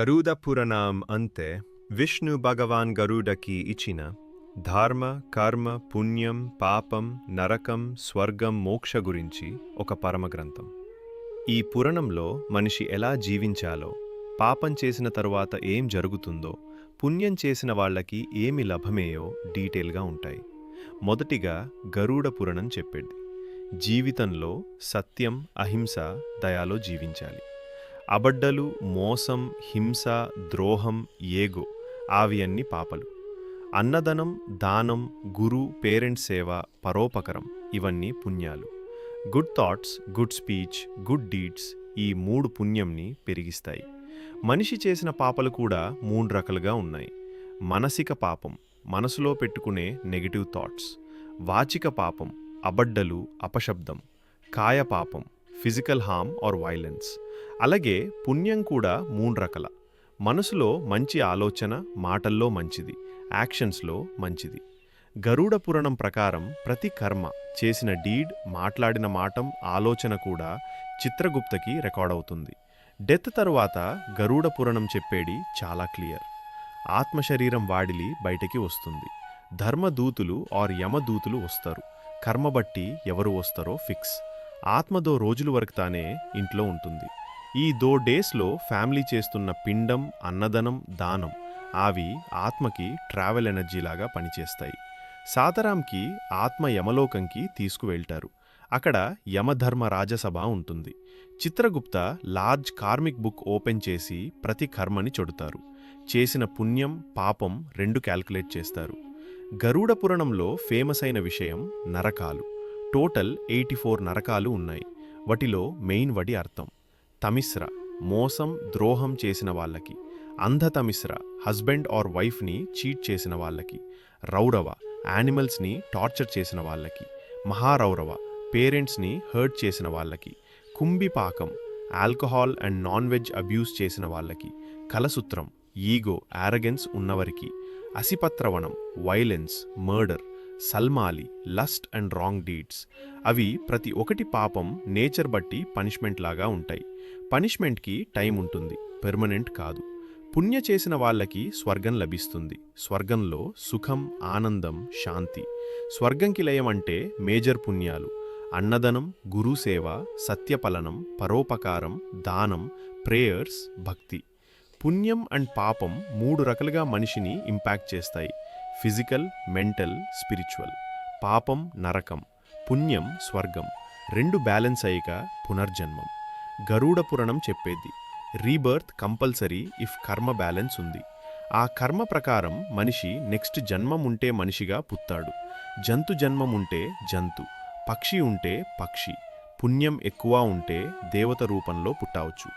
గరుడ పురాణం అంతే విష్ణు భగవాన్ గరుడకి ఇచ్చిన ధర్మ కర్మ పుణ్యం పాపం నరకం స్వర్గం మోక్ష గురించి ఒక పరమగ్రంథం ఈ పురాణంలో మనిషి ఎలా జీవించాలో పాపం చేసిన తరువాత ఏం జరుగుతుందో పుణ్యం చేసిన వాళ్ళకి ఏమి లభమేయో డీటెయిల్గా ఉంటాయి. మొదటిగా గరుడ పురాణం చెప్పేది. జీవితంలో సత్యం అహింస దయాలో జీవించాలి. అబడ్డలు మోసం హింస ద్రోహం ఏగో ఆవి అన్ని పాపలు. అన్నదనం దానం గురు పేరెంట్స్ సేవ పరోపకరం ఇవన్నీ పుణ్యాలు. Good thoughts good speech good deeds ఈ మూడు పుణ్యంని పెరిగిస్తాయి. మనిషి చేసిన పాపలు కూడా మూడు రకాలుగా ఉన్నాయి. మనసిక పాపం మనసులో పెట్టుకునే నెగిటివ్ థాట్స్. వాచిక పాపం అబడ్డలు అపశబ్దం. కాయ పాపం ఫిజికల్ హామ్ ఆర్ వైలెన్స్. అలాగే పుణ్యం కూడా మూడు రకాల. మనసులో మంచి ఆలోచన మాటల్లో మంచిది యాక్షన్స్లో మంచిది. గరుడ పురాణం ప్రకారం ప్రతి కర్మ చేసిన డీడ్ మాట్లాడిన మాటం ఆలోచన కూడా చిత్రగుప్తకి రికార్డ్ అవుతుంది. డెత్ తరువాత గరుడ పురాణం చెప్పేడి చాలా క్లియర్. ఆత్మశరీరం వాడిలి బయటికి వస్తుంది. ధర్మదూతులు ఆర్ యమదూతులు వస్తారు. కర్మ బట్టి ఎవరు వస్తారో ఫిక్స్. ఆత్మదో రోజుల వరకు తానే ఇంట్లో ఉంటుంది. ఈ దో డేస్లో ఫ్యామిలీ చేస్తున్న పిండం అన్నదనం దానం అవి ఆత్మకి ట్రావెల్ ఎనర్జీలాగా పనిచేస్తాయి. సాతరాంకి ఆత్మ యమలోకంకి తీసుకువెళ్తారు. అక్కడ యమధర్మ రాజసభ ఉంటుంది. Chitragupta large karmic book open చేసి ప్రతి కర్మని చెడుతారు. చేసిన పుణ్యం పాపం రెండు క్యాల్కులేట్ చేస్తారు. గరుడ పురాణంలో ఫేమస్ అయిన విషయం నరకాలు. టోటల్ ఎయిటీ ఫోర్ నరకాలు ఉన్నాయి. వాటిలో మెయిన్ వడి అర్థం. తమిశ్ర మోసం ద్రోహం చేసిన వాళ్ళకి. అంధతమిశ్ర హస్బెండ్ ఆర్ వైఫ్ని చీట్ చేసిన వాళ్ళకి. రౌరవ యానిమల్స్ని టార్చర్ చేసిన వాళ్ళకి. మహారౌరవ పేరెంట్స్ని హర్ట్ చేసిన వాళ్ళకి. Kumbhipakam alcohol and non veg abuse చేసిన వాళ్ళకి. Kalasutram ego arrogance ఉన్నవరికి. Asipatravanam violence murder Salmali lust and wrong deeds. అవి ప్రతి ఒక్కటి పాపం నేచర్ బట్టి పనిష్మెంట్ లాగా ఉంటాయి. పనిష్మెంట్కి టైం ఉంటుంది పెర్మనెంట్ కాదు. పుణ్య చేసిన వాళ్ళకి స్వర్గం లభిస్తుంది. స్వర్గంలో సుఖం ఆనందం శాంతి. స్వర్గంకి లయం అంటే మేజర్ పుణ్యాలు. అన్నదనం గురుసేవ సత్యపలనం పరోపకారం దానం ప్రేయర్స్ భక్తి. పుణ్యం అండ్ పాపం మూడు రకాలుగా మనిషిని ఇంపాక్ట్ చేస్తాయి. Physical mental spiritual. పాపం నరకం. పుణ్యం స్వర్గం. రెండు బ్యాలెన్స్ అయ్యాక పునర్జన్మం. గరుడ పురాణం చెప్పేది. Rebirth compulsory if karma balance ఉంది. ఆ కర్మ ప్రకారం మనిషి నెక్స్ట్ జన్మం ఉంటే మనిషిగా పుత్తాడు. జంతు జన్మం ఉంటే జంతు పక్షి ఉంటే పక్షి పుణ్యం ఎక్కువ ఉంటే దేవత రూపంలో పుట్టవచ్చు.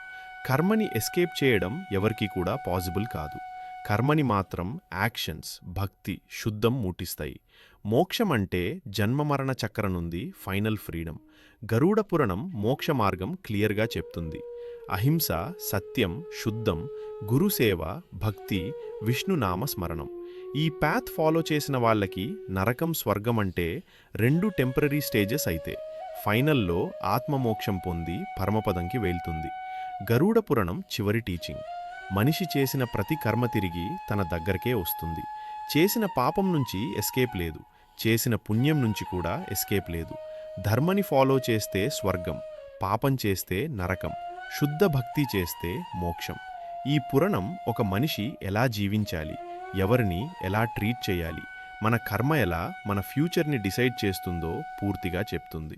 కర్మని ఎస్కేప్ చేయడం ఎవరికీ కూడా పాసిబుల్ కాదు. కర్మని మాత్రం యాక్షన్స్ భక్తి శుద్ధం మూటిస్తాయి. మోక్షం అంటే జన్మమరణ చక్ర నుండి ఫైనల్ ఫ్రీడమ్. గరుడ పురాణం మోక్ష మార్గం క్లియర్గా చెప్తుంది. అహింస సత్యం శుద్ధం గురుసేవ భక్తి విష్ణునామ స్మరణం. ఈ ప్యాత్ ఫాలో చేసిన వాళ్ళకి నరకం స్వర్గం అంటే రెండు టెంపరీ స్టేజెస్ అయితే. ఫైనల్లో ఆత్మమోక్షం పొంది పరమపదంకి వెళ్తుంది. గరుడ పురాణం చివరి టీచింగ్. మనిషి చేసిన ప్రతి కర్మ తిరిగి తన దగ్గరకే వస్తుంది. చేసిన పాపం నుంచి ఎస్కేప్ లేదు. చేసిన పుణ్యం నుంచి కూడా ఎస్కేప్ లేదు. ధర్మని ఫాలో చేస్తే స్వర్గం పాపం చేస్తే నరకం శుద్ధ భక్తి చేస్తే మోక్షం. ఈ పురాణం ఒక మనిషి ఎలా జీవించాలి ఎవరిని ఎలా ట్రీట్ చేయాలి మన కర్మ ఎలా మన ఫ్యూచర్ని డిసైడ్ చేస్తుందో పూర్తిగా చెప్తుంది.